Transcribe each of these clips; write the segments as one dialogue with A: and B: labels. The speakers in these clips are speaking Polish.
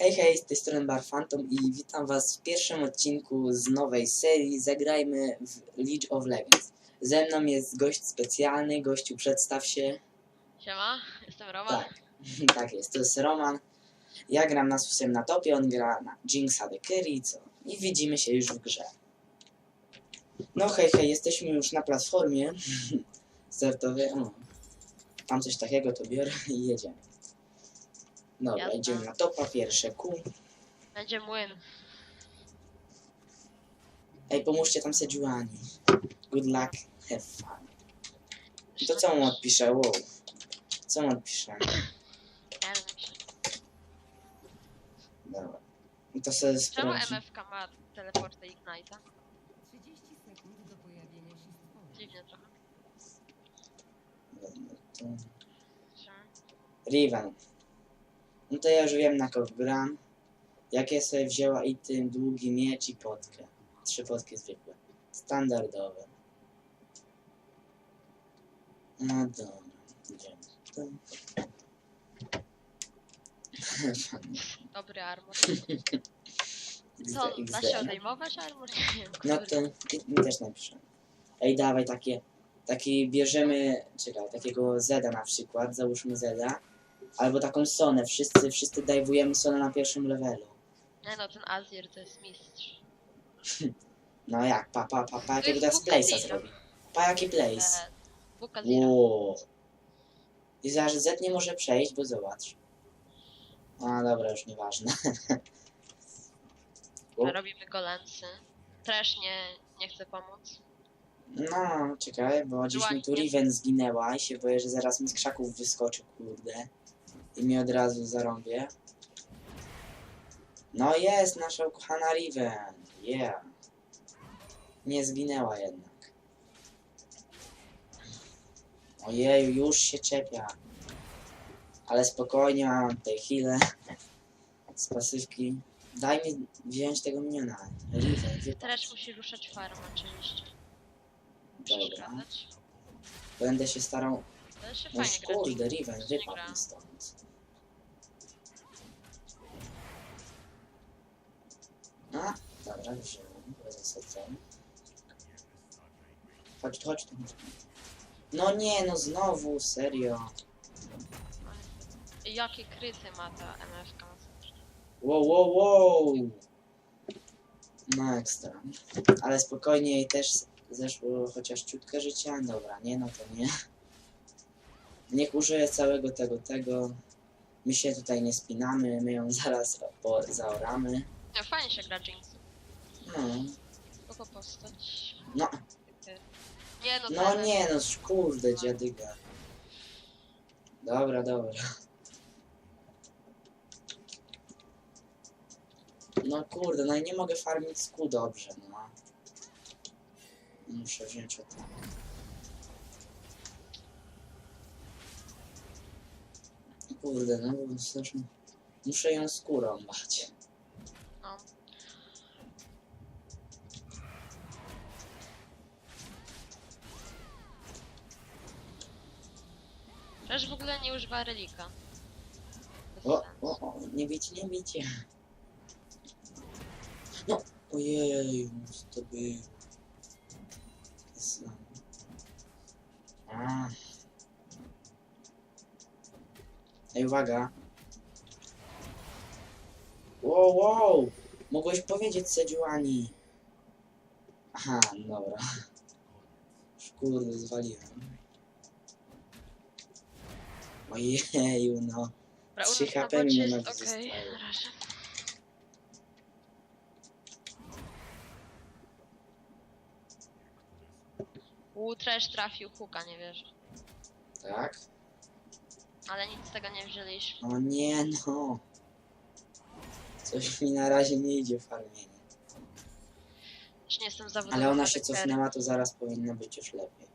A: Hej, hej, z tej strony Bar Phantom i witam was w pierwszym odcinku z nowej serii Zagrajmy w League of Legends. Ze mną jest gość specjalny, gościu przedstaw się.
B: Siema, jestem Roman.
A: Tak, tak jest, to jest Roman. Ja gram na Susem na topie, on gra na Jinxa the Curry, co? I widzimy się już w grze. No hej, hej, jesteśmy już na platformie startowej. O, tam coś takiego to biorę i jedziemy. Dobra,
B: Jazda.
A: idziemy na topa, pierwsze Q.
B: Będzie młyn.
A: Ej, pomóżcie tam Sejuani. Good luck, have fun. I to co mu odpiszę? Wow. Co mu odpiszę?
B: Nie wiem,
A: Dobra. I to sobie
B: Czemu
A: sprawdzi.
B: MFK ma teleportę Ignite'a?
C: 30 sekund do pojawienia się.
B: Dziwnie trochę.
A: Dobra, to-
B: Czemu?
A: Riven. No to ja już wiem na kogo gram. Jakie sobie wzięła i tym długi miecz i potkę. Trzy potki zwykłe. Standardowe. No dobra. Idziemy.
B: Dobry armor. Co, da się odejmować armor? Nie wiem.
A: No to mi też napiszę. Ej, dawaj takie, taki bierzemy, czekaj, takiego Zeda na przykład, załóżmy Zeda, albo taką Sonę, wszyscy, wszyscy dajwujemy Sonę na pierwszym levelu.
B: Nie no, ten Azir to jest mistrz.
A: No jak, pa, pa, pa, pa, jakiego teraz
B: Buka
A: place'a
B: Zira.
A: zrobi. Pa, jaki place.
B: E, Buka Zira.
A: Ło. I zaraz Z nie może przejść, bo zobacz. A, dobra, już nieważne.
B: Robimy golensy. Trash nie, nie chce pomóc.
A: No, czekaj, bo dziś mi tu Riven zginęła i się boję, że zaraz mi z krzaków wyskoczy, kurde. I mi od razu zarąbie. No jest, nasza ukochana Riven. Yeah. Nie zginęła jednak. Ojeju, już się czepia. Ale spokojnie, mam tutaj chwilę. Z pasywki. Daj mi wziąć tego miniona. Riven, wypatrz.
B: musi ruszać farm oczywiście.
A: Dobra.
B: Przeszkadzać.
A: Będę się starał
B: się
A: No
B: fajnie
A: kurde, Riven, wypadł mi stąd. A, dobra, wziąłem, osadzenia. Chodź chodź tu. No nie, no znowu, serio.
B: Jakie kryty ma ta MFK?
A: Wow, wow, wow. No ekstra. Ale spokojnie jej też zeszło chociaż ciutkę życia. Dobra, nie, no to nie. Niech użyje całego tego, tego. My się tutaj nie spinamy, my ją zaraz zaoramy.
B: No fajnie się gra Jinx.
A: No,
B: Kogo postać?
A: no,
B: Nie no,
A: no nie, no kurde, dziadyga. Dobra, dobra. No kurde, no i nie mogę farmić sku dobrze, no. Muszę wziąć o tak. Kurde, no bo strasznie... Muszę ją skórą bać.
B: Ogóle nie używa relika.
A: O, o, o, nie bicie, nie bicie. No, ojej, to było. Znam. A. Ej, uwaga. Wow, wow! Mogłeś powiedzieć Sejuani. Aha, dobra. Kurde, zwaliłem. Ojeju, no.
B: Dobra,
A: HP
B: na
A: mi
B: bocie jest okej, na razie. U, trash trafił huka, nie wierzę.
A: Tak?
B: Ale nic z tego nie wzięliśmy.
A: O nie no. Coś mi na razie nie idzie farmienie.
B: Też nie jestem zawodowym.
A: Ale ona się cofnęła, to zaraz powinno być już lepiej.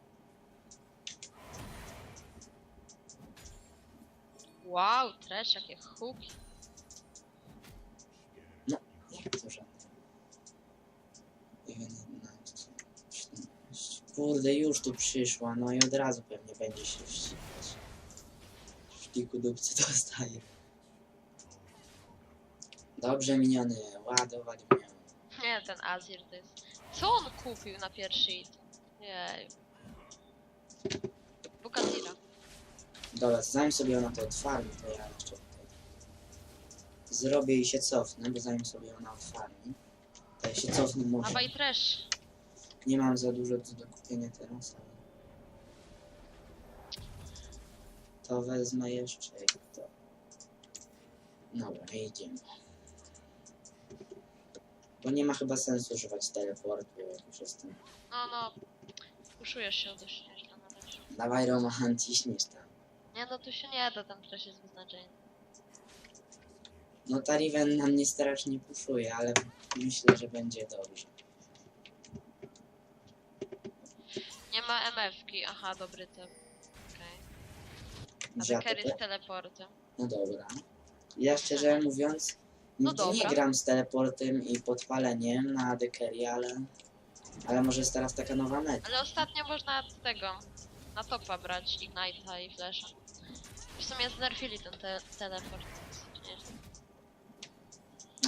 B: Wow, trash, jakie huki.
A: Jak to żadne? 11, 14. Kurde, już tu przyszła, no i od razu pewnie będzie się wściekać. W pliku dupcy dostaje. Dobrze miniony, ładować miał.
B: Nie, ten Azir to jest... Co on kupił na pierwszy hit? Jej. Bukatira.
A: Dobra, zanim sobie ona to otwarmi, to ja jeszcze tutaj zrobię i się cofnę, bo zanim sobie ona otwarmi, to ja się cofnę może.
B: Dawaj trash.
A: Nie mam za dużo do, do kupienia teraz, ale... To wezmę jeszcze i to. Dobra, idziemy. Bo nie ma chyba sensu używać teleportu, jak już jestem.
B: No, no. Puszujesz się dość nieźle na razie.
A: Dawaj Roman, ciśniesz tam.
B: Nie, no tu się nie da, ten trash jest beznadziejny.
A: No ta Riven na mnie strasznie puszuje, ale myślę, że będzie dobrze.
B: Nie ma MF-ki. Aha, dobry typ. Okej. A z teleportem.
A: No dobra. Ja szczerze mówiąc,
B: No
A: nigdy nie
B: dobra.
A: gram z teleportem i podpaleniem na Dekery, ale... Ale może jest teraz taka nowa meta.
B: Ale ostatnio można z tego na topa brać Ignite'a i Flasha. W sumie znerfili ten te teleport. nie-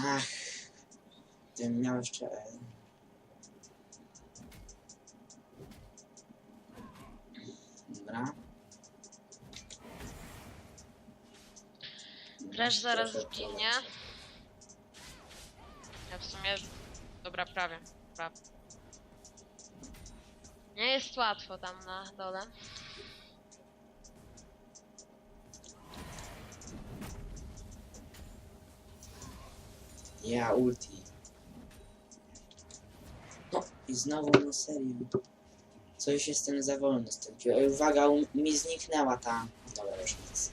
A: Ach, gdybym miał jeszcze... Dobra.
B: Trash zaraz
A: Trochę
B: zginie. Ja w sumie... Dobra, prawie. prawie. Nie jest łatwo tam na dole.
A: Ja ulti. No i znowu no serio. Coś jestem za wolny z tym. Uwaga, mi zniknęła ta... Dobra, już nic.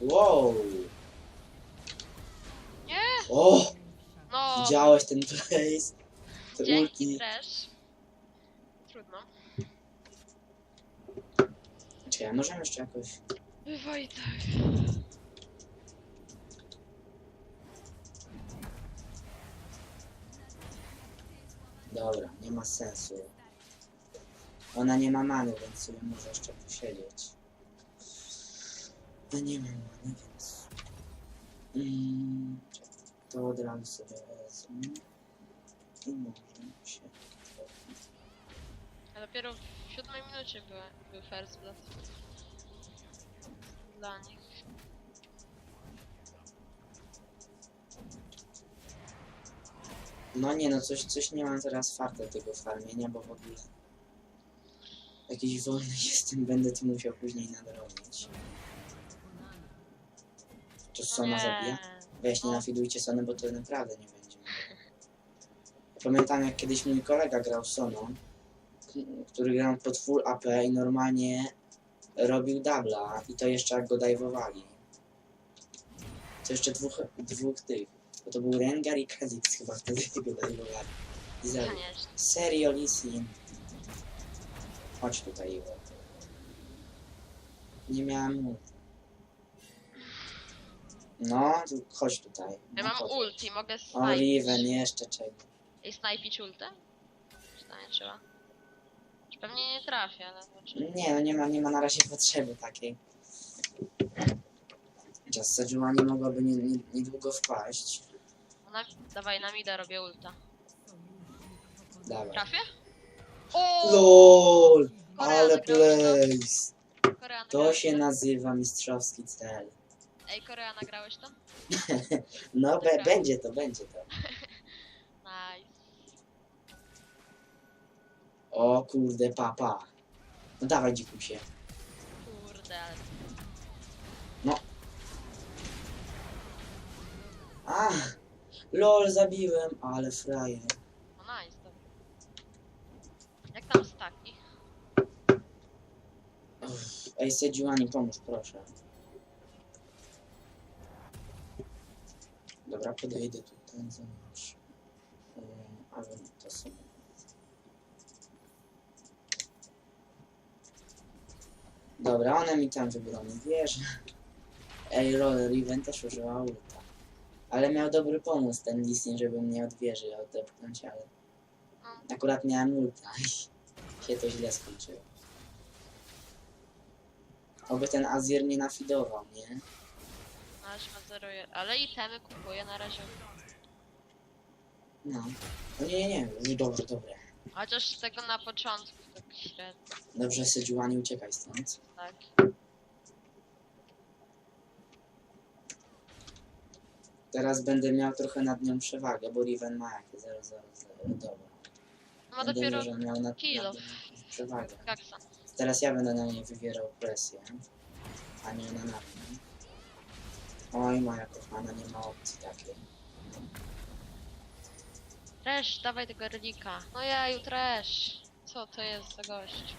A: Wow!
B: Nie!
A: O!
B: No,
A: Widziałeś ten place? Te
B: dzięki
A: ulti.
B: Trash. Trudno.
A: Czekaj, możemy jeszcze jakoś...
B: Bywaj
A: Dobra, nie ma sensu. Ona nie ma many, więc sobie może jeszcze posiedzieć. A nie ma many, więc... Mm, to od razu sobie wezmę. I możemy się...
B: A dopiero w siódmej minucie był, był first blood. Dla nich.
A: No nie no, coś, coś nie mam teraz farta tego farmienia, bo w ogóle... Jakiś wolny jestem, będę to musiał później nadrobić. To Sona zabija? Weź nie
B: No.
A: nafidujcie Sony, bo to naprawdę nie będzie. Pamiętam jak kiedyś mój kolega grał Soną, który grał pod full AP i normalnie robił dubla i to jeszcze jak go dajwowali. To jeszcze dwóch, dwóch tych, bo to był Rengar i Kha'Zix chyba wtedy go dajwowali. I zabił.
B: Koniecznie.
A: Serio, Lisin. Chodź tutaj, Iwo. Nie miałem multi. No, tu, chodź tutaj.
B: Ja
A: No,
B: mam
A: chodź.
B: ulti, mogę
A: O,
B: snajpić.
A: Jeszcze czego.
B: I snajpić ultę? Czy to nie trzeba? Czy Pewnie nie trafię, ale zobaczymy.
A: Nie, no nie ma, nie ma na razie potrzeby takiej. Chociaż Sejuani mogłaby nie, nie, niedługo wpaść.
B: Na, dawaj, na mida robię ulta.
A: Dawaj.
B: Trafię? O!
A: LOL!
B: Korea
A: Ale place!
B: Korea,
A: To
B: nagrałeś
A: się nazywa mistrzowski cel.
B: Ej, Korea, nagrałeś to?
A: No, be,
B: Dobra.
A: będzie to, będzie to.
B: Nice.
A: O kurde, papa. No dawaj, dzikusie.
B: Kurde, ale...
A: A! LOL, zabiłem, ale frajer.
B: No nice, dobra. Jak tam staki?
A: Uff, Ej, Sejuani, pomóż, proszę. Dobra, podejdę tutaj, zobacz. Yy, ale to są... Dobra, one mi tam wybroni, wiesz. Ej, Roller Riven też ulta. Ale miał dobry pomysł ten Lissin, żeby mnie od wieży odepchnąć, ale...
B: No,
A: Akurat miałem ulta i się to źle skończyło. Oby ten Azir nie nafidował, nie?
B: no Nasz ma 0, ale itemy kupuję na razie.
A: No. No nie, nie, nie. Już dobrze, dobre.
B: Chociaż z tego na początku tak średnio,
A: Dobrze, Sejuani, nie uciekaj stąd.
B: tak.
A: Teraz będę miał trochę nad nią przewagę, bo Riven ma jakie 0, 0, 0. Dobra.
B: No
A: Będę
B: dopiero
A: może miał nad, nad
B: kilo.
A: nią przewagę.
B: kaksa.
A: Teraz ja będę na niej wywierał presję, a nie ona na mnie. Oj, moja kochana, nie ma opcji takiej.
B: Trash, dawaj tego relika. No jeju, trash. Co to jest za gość?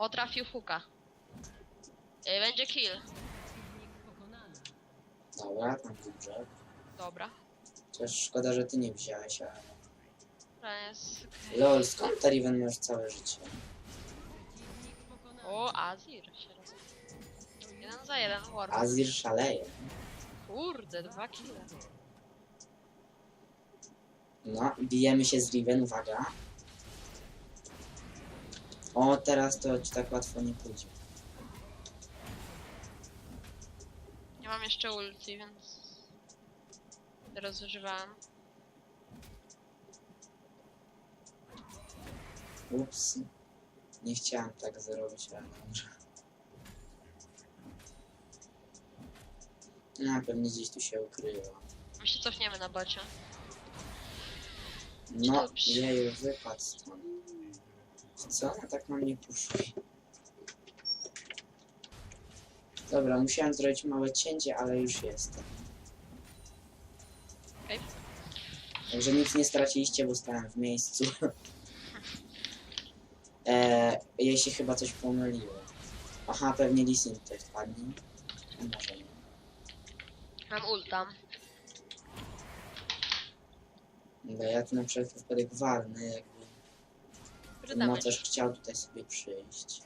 A: O,
B: trafił huka. Ej, Będzie kill.
A: Dobra, tam dobrze.
B: Dobra.
A: Chociaż szkoda, że ty nie wziąłeś, ale...
B: Jest...
A: Lol, skąd ta Riven ma już całe życie?
B: O, Azir się roz... Jeden za jeden, Warwick.
A: Azir szaleje.
B: Kurde, dwa kile.
A: No, bijemy się z Riven, uwaga. O, teraz to ci tak łatwo nie pójdzie.
B: Nie mam jeszcze ulti, więc... Teraz używałem.
A: Ups. Nie chciałem tak zrobić, ale dobrze. No, pewnie gdzieś tu się ukryło.
B: My się cofniemy na bocie.
A: No,
B: Dobrze.
A: jeju, wypadł stąd. Co? No tak mam nie puszuje. Dobra, musiałem zrobić małe cięcie, ale już jestem.
B: Okej.
A: Także nic nie straciliście, bo stałem w miejscu. eee, jej się chyba coś pomyliło. Aha, pewnie Lisin tutaj wpadnie. A Może nie.
B: Mam ulta.
A: Bo ja tu na wszelki wypadek warny, jakby No też chciał tutaj sobie przyjść,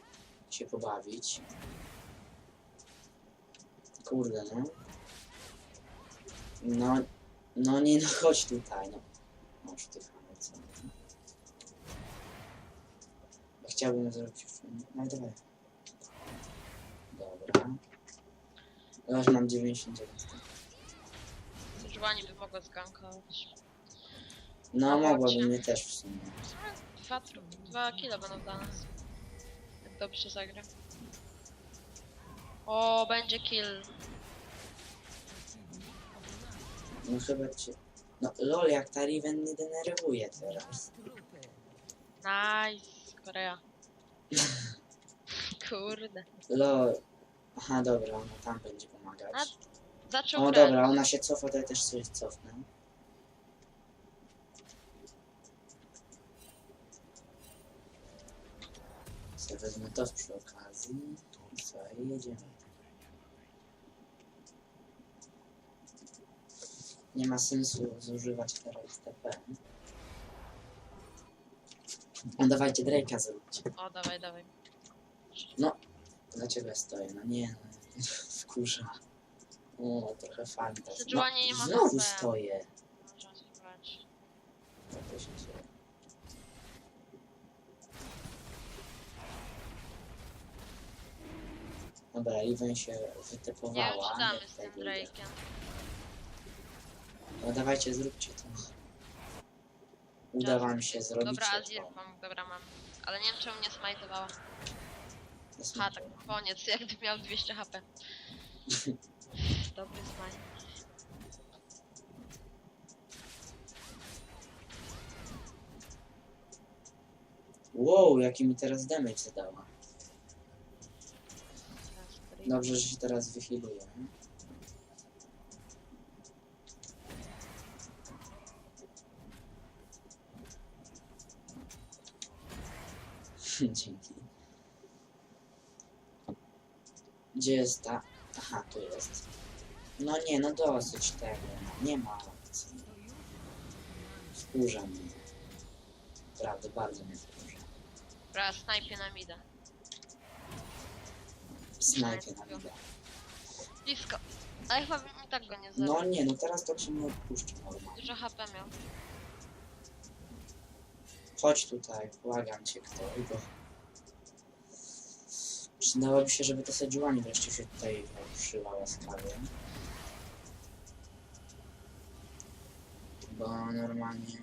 A: się pobawić. Kurde, no. No, no nie, no chodź tutaj, no. Sztychamy, co? Bo Chciałbym zrobić. No dawaj. Dobra. Ja już mam 99.
B: Żułani by mogła zgankować.
A: No, mogłaby mnie też w sumie.
B: Dwa, dwa kile będą dla nas. Jak dobrze zagra. O, będzie kill.
A: No chyba cię... No lol, jak ta Riven mnie denerwuje teraz.
B: Nice, Korea. Kurde.
A: Lol. Aha, dobra, ona tam będzie
B: A,
A: pomagać.
B: Zaczął
A: O
B: grać.
A: dobra, ona się cofa, to ja też coś cofnę. Sobie wezmę to przy okazji. I co, i jedziemy. Nie ma sensu zużywać teraz TP. No dawajcie, Drake'a zróbcie.
B: O, dawaj, dawaj.
A: Dlaczego ja stoję? No nie, no. Wkurza. O, trochę fantaz. No,
B: Sejuani nie ma
A: znowu stoję.
B: Można.
A: Co to się dzieje? Dobra, Riven się
B: Nie wiem,
A: wytypowała.
B: czy damy
A: jak
B: z tym
A: idę.
B: Drake'em.
A: No dawajcie, zróbcie to. Uda wam się zrobić.
B: Dobra,
A: to.
B: Azir mam, dobra mam. Ale nie wiem czemu mnie smajtowała. Ha, tak, koniec, jakby miał 200 HP. Dobry smajt.
A: Wow, jaki mi teraz damage zadała. Dobrze, że się teraz wychiluje. Dzięki. Gdzie jest ta... Aha, tu jest. No nie, no dosyć tego. Nie ma opcji. Wkurza mnie. Prawda, bardzo mnie wkurza.
B: Dobra, snajpie na mida.
A: Snajpie na wideo.
B: Blisko. Ale chyba bym i tak go nie zabił.
A: No nie, no teraz to się nie odpuszczę normalnie.
B: Dużo HP miał.
A: Chodź tutaj, błagam cię ktoś, bo... Przydałoby się, żeby ta Sejuani wreszcie się tutaj ruszyła łaskawie. Bo normalnie...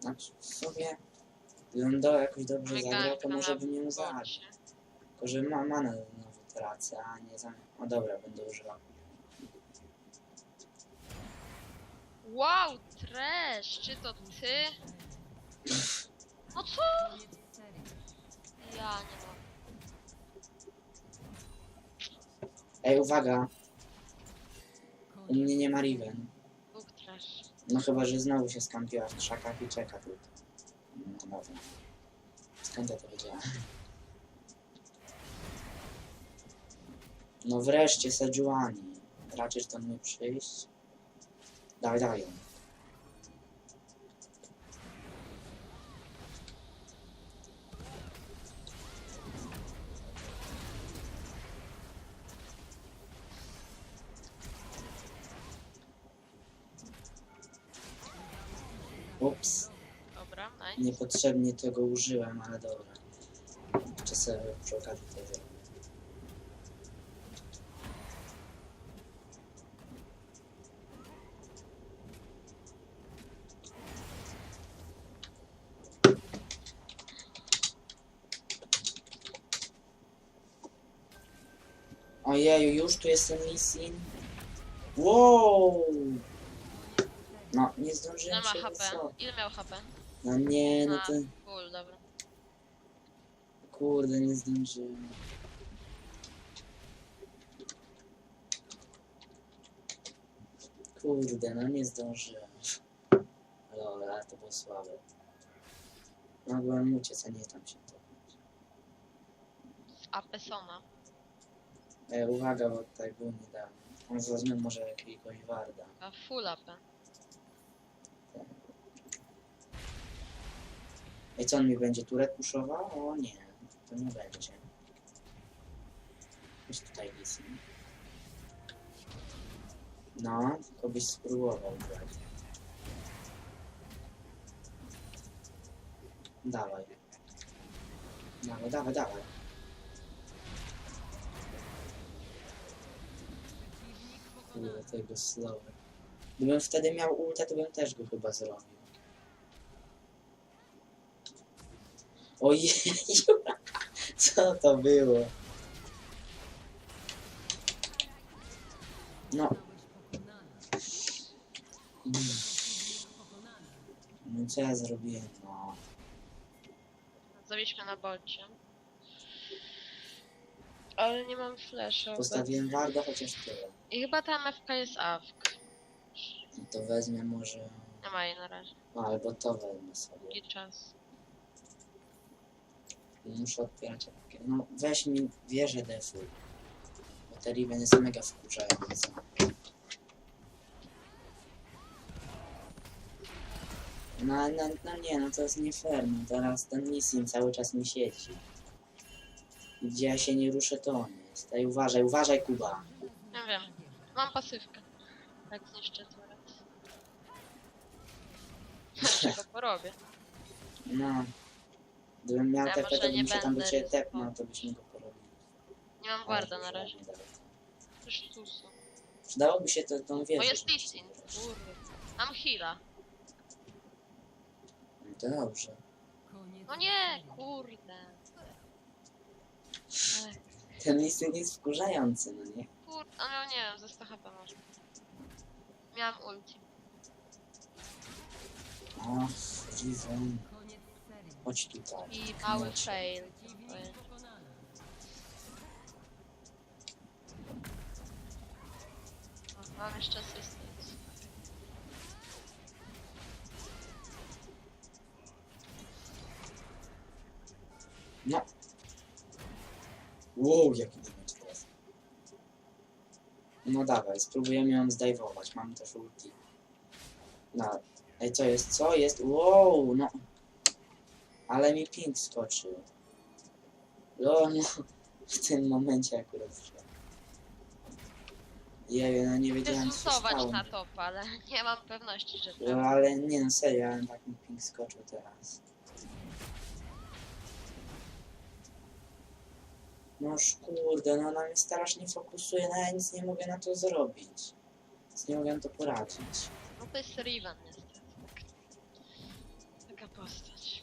A: Znaczy, w sumie... Gdybym do jakoś dobrze zagrał, to może bym ją zagrał. Że ma manę znowu tracę, a nie za... O dobra, będę używał.
B: Wow, trash, czy to ty? No co? Ja nie mam.
A: Ej, uwaga, u mnie nie ma Riven.
B: Bóg trash.
A: No chyba, że znowu się skampiła w krzakach i czeka tu. No dobra. Skąd ja to wiedziałem? No wreszcie Sejuani. Raczysz do mnie przyjść? Dawaj, dawaj ją. Ups.
B: Dobra, nice.
A: Niepotrzebnie tego użyłem, ale dobra. Sobie przy okazji to zrobię. Ojeju, już tu jestem Lissin? Wow! No, nie
B: Ile
A: zdążyłem
B: ma
A: się
B: HP?
A: wycofać.
B: Ile miał HP?
A: No nie, no
B: A.
A: to...
B: Cool, dobra.
A: Kurde, nie zdążyłem. Kurde, no nie zdążyłem. Lol, ale to było słabe. Mogłem uciec, a nie tam się topnąć.
B: Z Apesona.
A: E, uwaga, bo tak było niedawno. On wezmę może jakiegoś warda.
B: A full AP.
A: I co on mi będzie turet puszował? O nie, to nie będzie. Jest tutaj Lissin. No, tylko byś spróbował grać. Dawaj. Dawaj, dawaj, dawaj. Kurde, tego slowy. Gdybym wtedy miał ulta, to bym też go chyba zrobił. Ojej, co to było? No, no co ja zrobiłem? No,
B: Zaliśmy na bolcie. Ale nie mam flasha.
A: postawiłem warda chociaż tyle.
B: I chyba ta MFK jest AFK.
A: No to wezmę może...
B: Nie ma jej na razie.
A: No, albo to wezmę sobie.
B: Długi czas.
A: Muszę otwierać apkę. No, weź mi wieżę defu. Bo te Riven jest mega wkurzająca. No, no, no nie, no to jest nie fair. No teraz ten Nissin cały czas mi siedzi. Gdzie ja się nie ruszę, to on jest. Ej, uważaj, uważaj, Kuba.
B: Nie wiem. Mam pasywkę. Tak zniszczę turret. Czego porobię?
A: No. Gdybym miał
B: Ja
A: TP,
B: może
A: to
B: nie
A: bym się tam do
B: będę
A: ciebie
B: ryzykował.
A: tepnął, to byśmy go porobili.
B: Nie mam warda na razie. Już tu są.
A: Przydałoby się to, tą wieżę.
B: O, jest
A: sobie
B: Kurde. Mam heala.
A: No to dobrze.
B: No nie, kurde.
A: Ten Lissin jest wkurzający, no nie?
B: Kurde, a no nie wiem, ze 100 HP może. Miałam ulti.
C: Koniec serii.
A: Chodź tutaj.
B: I mały
A: Chodź.
B: fail. O, Mam jeszcze assistance.
A: No. Wow, jaki damage teraz. No dawaj, spróbujemy ją zdajwować. Mam też ulti. No. Ej, co jest? Co jest? Wow, no. Ale mi ping skoczył. No, no. W tym momencie akurat wszedł. Jeju, no nie wiedziałem co się
B: Zlutować
A: stało.
B: na topa, ale nie mam pewności, że
A: No,
B: tak.
A: ale nie no serio, ale tak mi ping skoczył teraz. Noż kurde, no ona mnie strasznie fokusuje, no ja nic nie mogę na to zrobić. Nic nie mogę na to poradzić.
B: No to jest Riven niestety. Tak. Taka postać.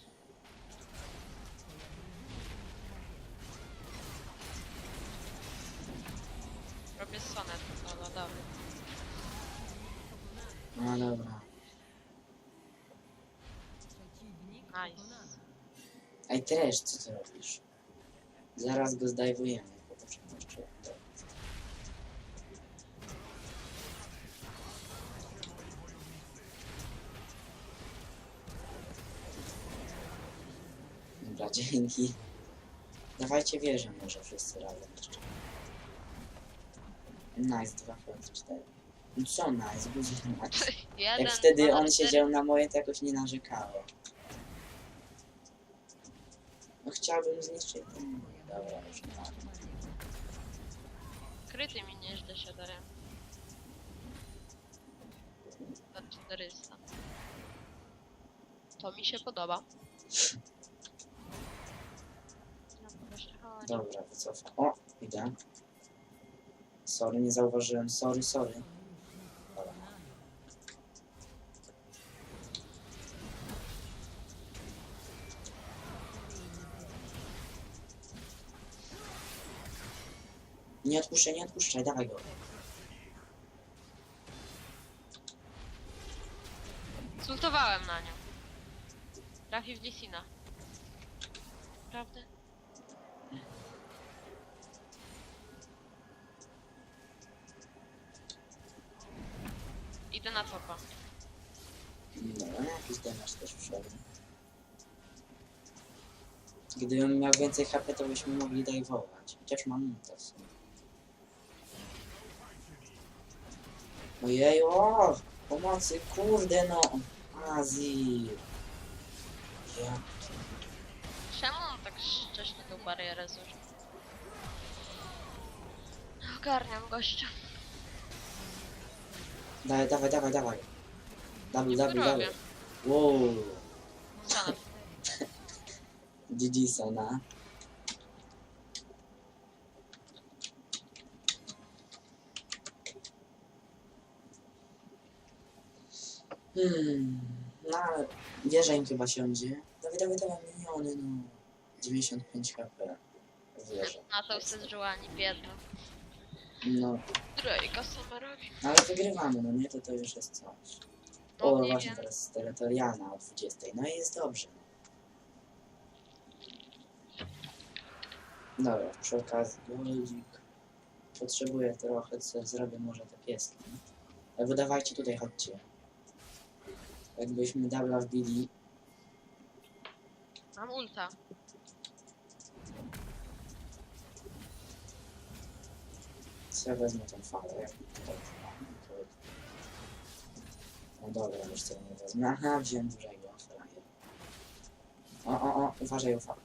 B: Robię sonet, no dobra.
A: No dobra.
B: Nice.
A: Ej, Tresz, co ty robisz? Zaraz go zdajwujemy. Dobra, dzięki. Dawajcie wieżę może wszyscy razem jeszcze. Nice, 2 plus 4. No co nice, buzi nice.
B: Jeden,
A: Jak wtedy
B: dwa,
A: on
B: cztery.
A: siedział na moje, to jakoś nie narzekało. Chciałbym zniszczyć. Dobra, już nie ma.
B: Kryty mi nieźle się daje. Za 400. To mi się podoba. No, chodź.
A: Dobra, wycofam. O, idę. Sorry, nie zauważyłem. Sorry, sorry. Nie odpuszczaj, nie odpuszczaj, dawaj go.
B: Zultowałem na nią. Trafi w Lissina. Prawda? Idę na topa.
A: Dobra, jakiś damage też wszedł. Gdybym miał więcej HP, to byśmy mogli dajwować. Chociaż mam ulta w sumie. Ojej, o! Pomocy, kurde no! Azji! Ja...
B: Czemu on tak wcześnie tą barierę zużył? Ogarniam gościa.
A: Dawaj, dawaj, dawaj, dawaj. Double, double.
B: robię.
A: Wow!
B: Stanę.
A: GG Sona. Hmm, no ale wieża im chyba siądzie. Dawaj, dawaj, dawaj, miniony, no. 95 HP. Wieża.
B: Na to z Joani, biedna.
A: No,
B: Drake'a sama robi.
A: no ale wygrywamy, no nie? To to już jest coś.
B: No
A: O,
B: nie
A: właśnie
B: wiem.
A: teraz terytorialna o 20. No i jest dobrze. Dobra, przy okazji goldzik. Potrzebuję trochę, co zrobię może te pieski. Albo dawajcie tutaj, chodźcie. Jakbyśmy dubla wbili.
B: Mam ulta.
A: Ja wezmę tą falę? Jak mam? No dobra, już co nie wezmę. Aha, wziąłem dużego frajer. O, o, o, uważaj o falę.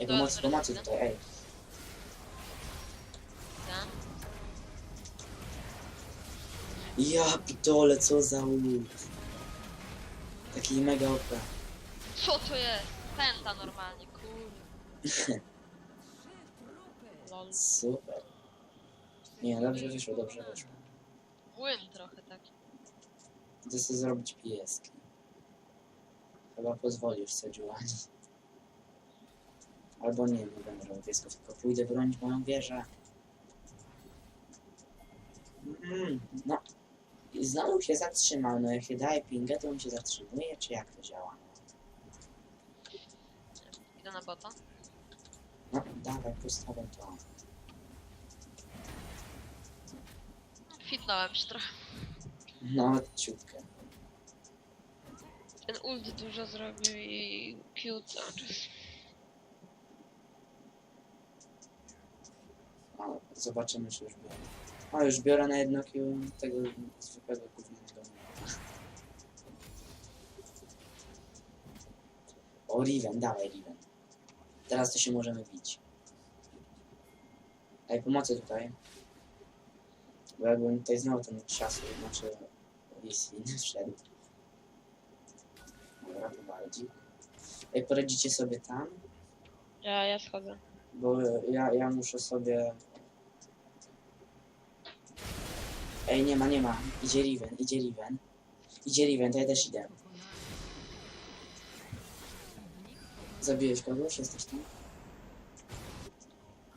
A: Ej,
B: To
A: pomocy, pomocy
B: wreszcie.
A: tutaj, ej.
B: Tak?
A: Ja pitole, co za ult. Taki mega OP.
B: Co to jest? Penta normalnie, kurde. Lol.
A: Super. Nie, dobrze wyszło, dobrze wyszło.
B: Młyn trochę taki.
A: Idę sobie zrobić pieski. Chyba pozwolisz sobie, Giovanni. Albo nie, nie będę robił piesków, tylko pójdę bronić moją wieżę. Mm, no. I znowu się zatrzymał, no jak się daje pingę, to on się zatrzymuje, czy jak to działa?
B: Idę na bota.
A: No, dawaj, postawię to.
B: Fitnąłem się trochę.
A: No, ciutkę.
B: Ten ult dużo zrobił i Q cały czas.
A: O, zobaczymy, czy już biorę. O, już biorę na jedno Q tego zwykłego gównianego. O, Riven, dawaj Riven. Teraz to się możemy bić. Ej, pomocy tutaj. Bo jakbym tutaj znowu ten czasu, znaczy Lisin wszedł. Dobra, to bardziej. Ej, poradzicie sobie tam?
B: Ja, ja schodzę.
A: Bo ja, ja muszę sobie... Ej, nie ma, nie ma. Idzie Riven, idzie Riven. Idzie Riven, to ja też idę. Zabiłeś kogoś? Jesteś tam?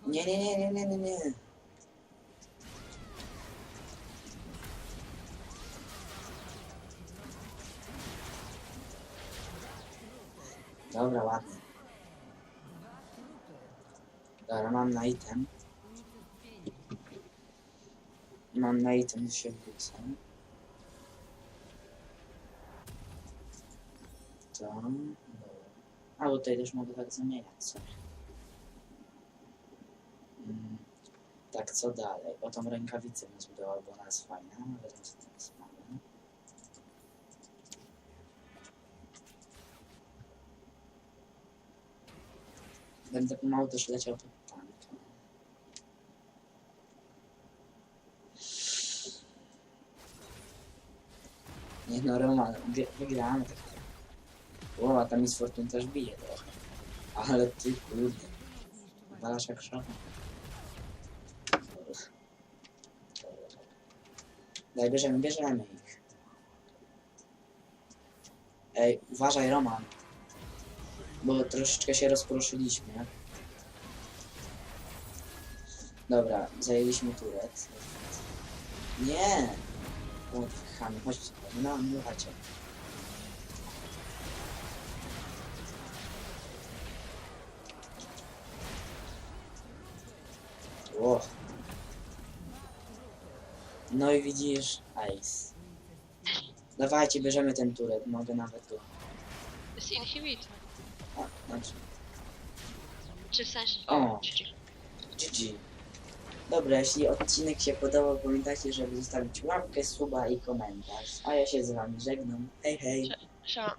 A: Nie, nie, nie, nie, nie, nie, nie. Dobra, ładnie. Dobra, mam na item. Mam na item, się wrócę. To... dobra. A, bo tutaj też mogę tak zamieniać sobie. Mm, Tak, co dalej? O tą rękawicę bym zbudował, bo ona jest fajna. Wezmę sobie teraz mamy. Będę pomału też leciał pod tankiem. Nie no, Roman, wy- wygramy tak. Ło, a ta Miss Fortune też bije trochę. Ale ty kurde. Walasz jak szatan. Daj, bierzemy, bierzemy ich. Ej, uważaj Roman. Bo troszeczkę się rozproszyliśmy. Dobra, zajęliśmy turet. Nie! Odpchamy, chodźcie, no, no chodźcie. O. No i widzisz, ice. Dawajcie, bierzemy ten turet, mogę nawet go.
B: To jest inhibitor.
A: A, znaczy,
B: Czy w sensie...
A: O.
B: O,
A: GG. Dobra, jeśli odcinek się podobał, pamiętajcie, żeby zostawić łapkę, suba i komentarz. A ja się z wami żegnam. Hej, hej.
B: Siema.